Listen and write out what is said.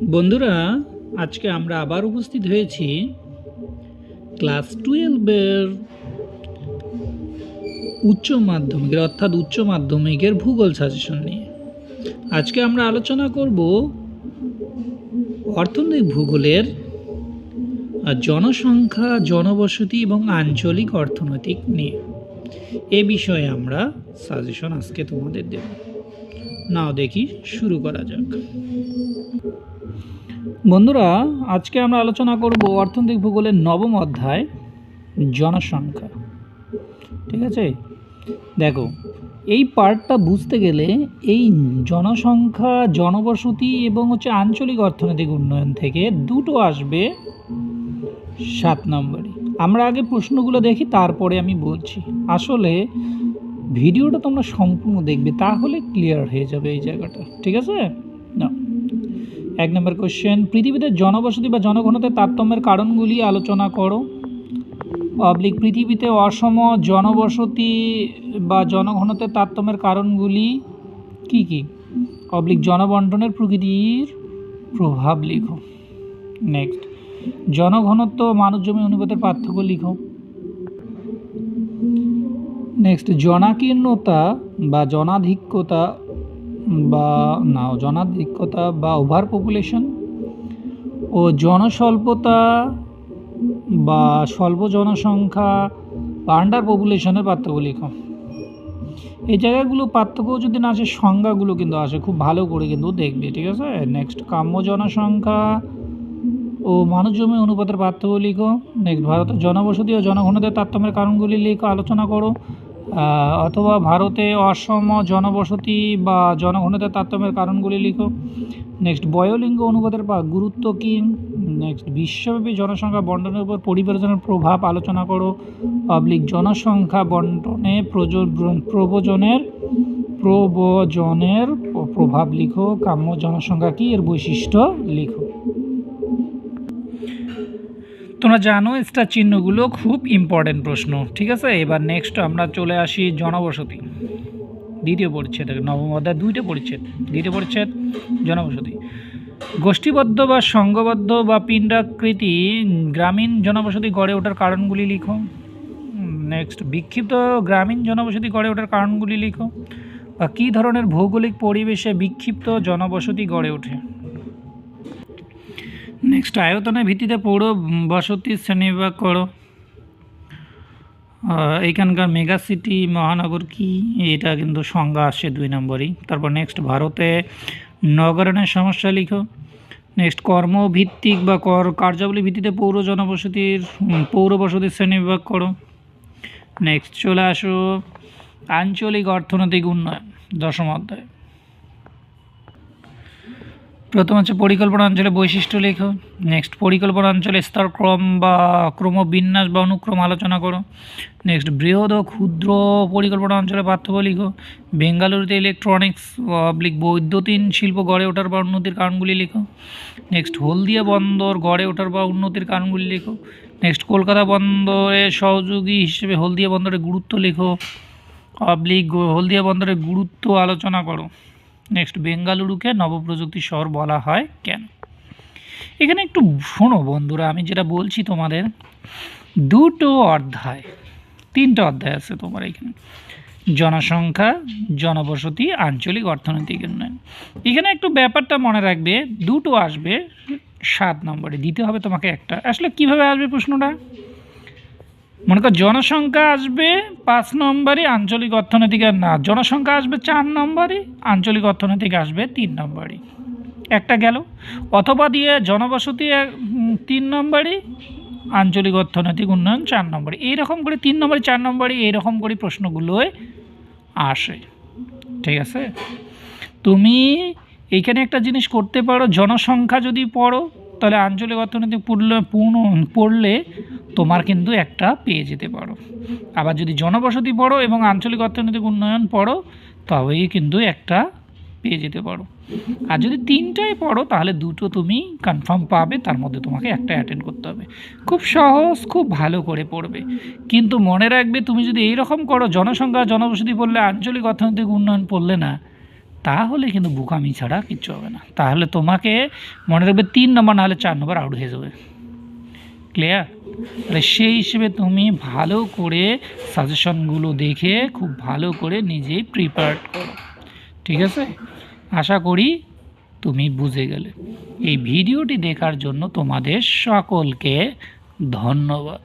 বন্ধুরা, আজকে আমরা আবার উপস্থিত হয়েছি ক্লাস টুয়েলভের উচ্চ মাধ্যমিকের, অর্থাৎ উচ্চ মাধ্যমিকের ভূগোল সাজেশন নিয়ে। আজকে আমরা আলোচনা করব অর্থনৈতিক ভূগোলের জনসংখ্যা, জনবসতি এবং আঞ্চলিক অর্থনৈতিক নিয়ে। এ বিষয়ে আমরা সাজেশন আজকে তোমাদের দেব। নাও দেখি, শুরু করা যাক। বন্ধুরা, আজকে আমরা আলোচনা করব অর্থনৈতিক ভূগোলের নবম অধ্যায়, জনসংখ্যা। ঠিক আছে? দেখো, এই পার্টটা বুঝতে গেলে এই জনসংখ্যা, জনবসতি এবং হচ্ছে আঞ্চলিক অর্থনৈতিক উন্নয়ন থেকে দুটো আসবে সাত নম্বরে আমরা আগে প্রশ্নগুলো দেখি, তারপরে আমি বলছি। আসলে ভিডিওটা তোমরা সম্পূর্ণ দেখবে, তাহলে ক্লিয়ার হয়ে যাবে এই জায়গাটা, ঠিক আছে? না। এক নম্বর কোশ্চেন পৃথিবীতে জনবসতি বা জনঘনতার তারতম্যের কারণগুলি আলোচনা করো। পাবলিক পৃথিবীতে অসম জনবসতি বা জনঘনতার তারতম্যের কারণগুলি কি কি? পাবলিক জনবন্টনের প্রকৃতির প্রভাব লিখো। নেক্সট জনঘনত্ব মানব জমি অনুপাতের পার্থক্য লিখো। নেক্সট জনাকীর্ণতা বা জনাধিক্যতা বা, না, জনাধিক্যতা বা ওভার পপুলেশন ও জনস্বল্পতা বা স্বল্প জনসংখ্যা বা আন্ডার পপুলেশনের পার্থক্য লিখো। এই জায়গাগুলো পার্থক্য যদি না আসে, সংজ্ঞাগুলো কিন্তু আসে, খুব ভালো করে কিন্তু দেখবে, ঠিক আছে? নেক্সট কাম্য জনসংখ্যা ও মানুষ জমি অনুপাতের পার্থক্য লিখো। নেক্সট ভারতের জনবসতি ও জনঘনতার তারতম্যের কারণগুলি লিখো, আলোচনা করো। অথবা ভারতে অসম জনবসতি বা জনঘনতার তারতম্যের কারণগুলি লিখো। নেক্সট বয়োলিঙ্গ অনুপাতের পা গুরুত্ব কী? নেক্সট বিশ্বব্যাপী জনসংখ্যা বন্টনের উপর পরিবর্তনের প্রভাব আলোচনা করো। পাবলিক জনসংখ্যা বন্টনে প্রজ- প্রবজনের প্রবজনের প্রভাব লিখো। কাম্য জনসংখ্যা কী? এর বৈশিষ্ট্য লিখো। তোমরা জানো স্টার চিহ্নগুলো খুব ইম্পর্টেন্ট প্রশ্ন। ঠিক আছে? এবার নেক্সট আমরা চলে আসি জনবসতি। দ্বিতীয় পরিচ্ছেদ নবম অধ্যায়, দুইটা পরিচ্ছেদ। দ্বিতীয় পরিচ্ছেদ, জনবসতি। গোষ্ঠীবদ্ধ বা সংঘবদ্ধ বা পিণ্ডাকৃতি গ্রামীণ জনবসতি গড়ে ওঠার কারণগুলি লিখো। নেক্সট বিক্ষিপ্ত গ্রামীণ জনবসতি গড়ে ওঠার কারণগুলি লিখো। বা কী ধরনের ভৌগোলিক পরিবেশে বিক্ষিপ্ত জনবসতি গড়ে ওঠে? নেক্সট আয়তনের ভিত্তিতে পৌর বসতি শ্রেণীবিভাগ করো। এইখানকার মেগা সিটি মহানগর কি? এটা কিন্তু সংজ্ঞা আসছে দুই নম্বরই। তারপর নেক্সট ভারতে নগরায়নের সমস্যা লিখো। নেক্সট কর্মভিত্তিক বা কর, কার্যাবলী ভিত্তিতে পৌর জনবসতির পৌর বসতির শ্রেণীবিভাগ করো। নেক্সট চলে আসো আঞ্চলিক অর্থনৈতিক উন্নয়ন, দশম অধ্যায়। প্রথম হচ্ছে পরিকল্পনা অঞ্চলে বৈশিষ্ট্য লেখো। নেক্সট পরিকল্পনা অঞ্চলে স্তর ক্রম বা ক্রমবিন্যাস বা অনুক্রম আলোচনা করো। নেক্সট বৃহৎ ও ক্ষুদ্র পরিকল্পনা অঞ্চলে পার্থক্য লিখো। বেঙ্গালুরুতে ইলেকট্রনিক্স অবলিক বৈদ্যুতিন শিল্প গড়ে ওঠার বা উন্নতির কারণগুলি লিখো। নেক্সট হলদিয়া বন্দর গড়ে ওঠার বা উন্নতির কারণগুলি লিখো। নেক্সট কলকাতা বন্দরের সহযোগী হিসেবে হলদিয়া বন্দরের গুরুত্ব লেখো। অবলিক হলদিয়া বন্দরের গুরুত্ব আলোচনা করো। নেক্সট বেঙ্গালুরুকে নবপ্রযুক্তি শহর বলা হয় কেন? এখানে একটু শোনো বন্ধুরা, আমি যেটা বলছি তোমাদের, দুটো অধ্যায়, তিনটা অধ্যায় আছে তোমার এখানে। জনসংখ্যা, জনবসতি, আঞ্চলিক অর্থনৈতিক উন্নয়ন। এখানে একটু ব্যাপারটা মনে রাখবে, দুটো আসবে, সাত নম্বরে দিতে হবে তোমাকে একটা। আসলে কীভাবে আসবে প্রশ্নটা? মনে কর, জনসংখ্যা আসবে পাঁচ নম্বরই আঞ্চলিক অর্থনৈতিক না। জনসংখ্যা আসবে চার নম্বরই, আঞ্চলিক অর্থনৈতিক আসবে তিন নম্বরই। একটা গেল। অথবা দিয়ে জনবসতি তিন নম্বরই, আঞ্চলিক অর্থনৈতিক উন্নয়ন চার নম্বরে এইরকম করে তিন নম্বরে চার নম্বরে এইরকম করে প্রশ্নগুলোয় আসে। ঠিক আছে? তুমি এইখানে একটা জিনিস করতে পারো, জনসংখ্যা যদি পড়ো, তাহলে আঞ্চলিক অর্থনৈতিক পড়লে, পূর্ণ, পড়লে তোমার কিন্তু একটা পেয়ে যেতে পারো। আবার যদি জনবসতি পড়ো এবং আঞ্চলিক অর্থনৈতিক উন্নয়ন পড়ো, তবেই কিন্তু একটা পেয়ে যেতে পারো। আর যদি তিনটাই পড়ো, তাহলে দুটো তুমি কনফার্ম পাবে, তার মধ্যে তোমাকে একটা অ্যাটেন্ড করতে হবে। খুব সহজ, খুব ভালো করে পড়বে। কিন্তু মনে রাখবে, তুমি যদি এইরকম করো, জনসংখ্যা, জনবসতি পড়লে, আঞ্চলিক অর্থনৈতিক উন্নয়ন পড়লে না, তাহলে কিন্তু বুকামি ছাড়া কিচ্ছু হবে না। তাহলে তোমাকে মনে রাখবে, তিন নম্বর, নাহলে চার নম্বর আউট হয়ে যাবে। ক্লিয়ার তাহলে সেই হিসেবে তুমি ভালো করে সাজেশনগুলো দেখে খুব ভালো করে নিজেই প্রিপেয়ার করো। ঠিক আছে? আশা করি তুমি বুঝে গেলে। এই ভিডিওটি দেখার জন্য তোমাদের সকলকে ধন্যবাদ।